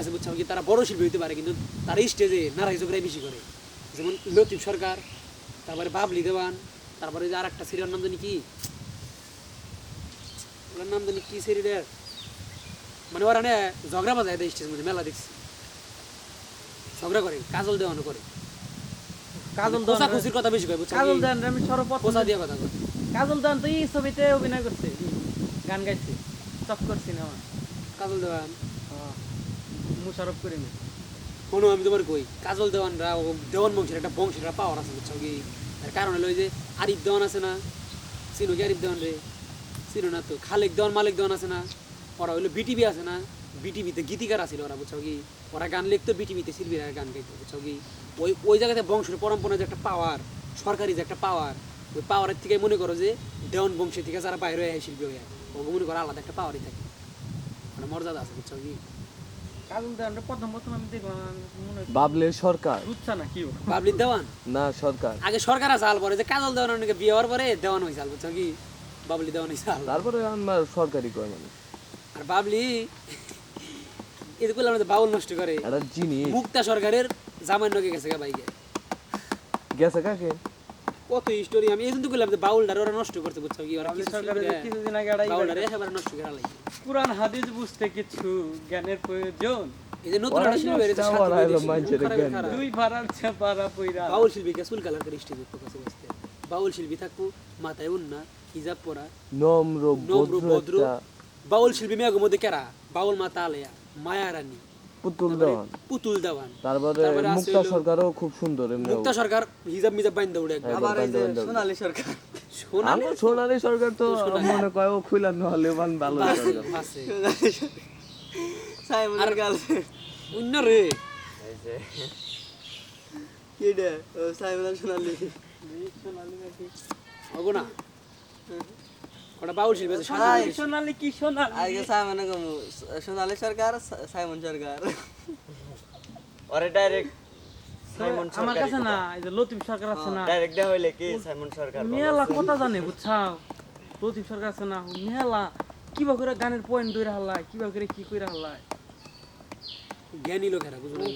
আছে বুঝছ? কি তারা বড় শিল্পী হইতে পারে কিন্তু তারা স্টেজে নারাই চোখরাই বেশি করে। যেমন লতিফ সরকার তারপরে বাবলি দেওয়ান তারপরে যে আর একটা সিরিয়ার নাম জানি কি? ওনার নাম জানি কি সিরিয়ার মানে ওরা নে ঝগড়া বাজায় দেয় স্টেজ মধ্যে মেলা দেখছি। ঝগড়া করে কাজল দেওয়ানো করে। কাজল দেওয়ান খুশির কথা বেশি কয় কাজল দেওয়ান আমি সর্বপ্রথম দিয়ে কথা কয়। কাজল দেওয়ান তো এই ছবিতে অভিনয় করছে গান গাইছে। চক্কর সিনেমা কাজল দেওয়ান। মুশারফ করিম। কোনো আমি তোমার কই? কাজল দেওয়ানরা ও দেওয়ান বংশের একটা বংশের একটা পাওয়ার আছে, বুঝছ কি? তার কারণ হলো যে আরিফ দেওয়ান আছে না? চিনো কি আরিফ দেওয়ান রে? চিনো না তো। খালেক দেওয়ান, মালিক দেওয়ান আছে না? ওরা হইল বিটিভি আছে না? বিটিভিতে গীতিকার আছিল ওরা, বুঝছ কি? ওরা গান লিখতো বিটিভিতে শিল্পীরা গান গাইতো, বুঝছ কি? ওই ওই জায়গাতে বংশের পরম্পরা যে একটা পাওয়ার সরকারি যে একটা পাওয়ার ওই পাওয়ারের থেকে মনে করো যে দেওয়ান বংশের থেকে যারা বাইরে হয়ে শিল্পী হয়ে ওকে মনে করো আলাদা একটা পাওয়ারই থাকে। মানে মর্যাদা আছে, বুঝছ কি? কাজল দেওয়ান প্রথম প্রথম আমি দেখলাম মনে বাবলের সরকার। বুঝছা না কি বাবলি দেওয়ান? না সরকার। আগে সরকার আছে আল পরে যে কাজল দেওয়ান অনেকে বিয়ে হওয়ার পরে দেওয়ান হয়েছে আল বুঝছ কি? বাবলি দেওয়ান হয়েছে আল। তারপরে আমার সরকারি কয় মানুষ। আর বাবলি করলে আমাদের বাউল নষ্ট করে। একটা জিনিস। মুক্তা সরকারের জামাই নকে গেছে গা বাইকে গেছে কাকে? কত স্টোরি আমি এই জন্য করলাম যে বাউলটার ওরা নষ্ট করতে বুঝছ কি ওরা কিছুদিন আগে বাইরে- একেবারে নষ্ট করে লাগছে পুরান হাদিস বুঝতে কিছু জ্ঞানের প্রয়োজন? এই যে নতুন একটা শিল্পী বেরিয়েছে। দুই চাপারা পইরা। বাউল শিল্পীকে চুল কালার করে স্টেজে ফোকাসে বসতে বাউল শিল্পী থাকব মাথায় উন্না হিজাব পরা নম্র নম্র ভদ্র। বাউল শিল্পী মেয়ের মধ্যে কেরা? বাউল মাতা আলেয়া মায়া রানী। পুতুল দেওয়ান। পুতুল দেওয়ান। তারপরে মুক্তা সরকারও খুব সুন্দর এমনি মুক্তা সরকার হিজাব মিজাব বাইন্দা উড়ে। আবার এই যে সোনালী সরকার। আমার সোনালী সরকার তো মনে কয় ও খুইলা নহলে মান ভালো আছে সাইমনের গার্লফ্রেন্ড অন্য রে। কিডে ও সাইমন সোনালী। হব না বাউল শিল্পী আছে। সোনালী কি সোনালী? আগে সাইমন কমু সরকার সাইমন সরকার। ওরে ডাইরেক্ট সাইমন আমার কাছে না এই যে লতিফ সরকার আছে না। ডাইরেক্ট দেওয়া হইলে কি সাইমন সরকার মেলা কথা জানে বুঝছাও? লতিফ সরকার আছে না মেলা। কিবা করে গানের পয়েন্ট ধরে হাল্লায় কিবা করে কি করে হাল্লায় জ্ঞানী লোকেরা বুঝলো?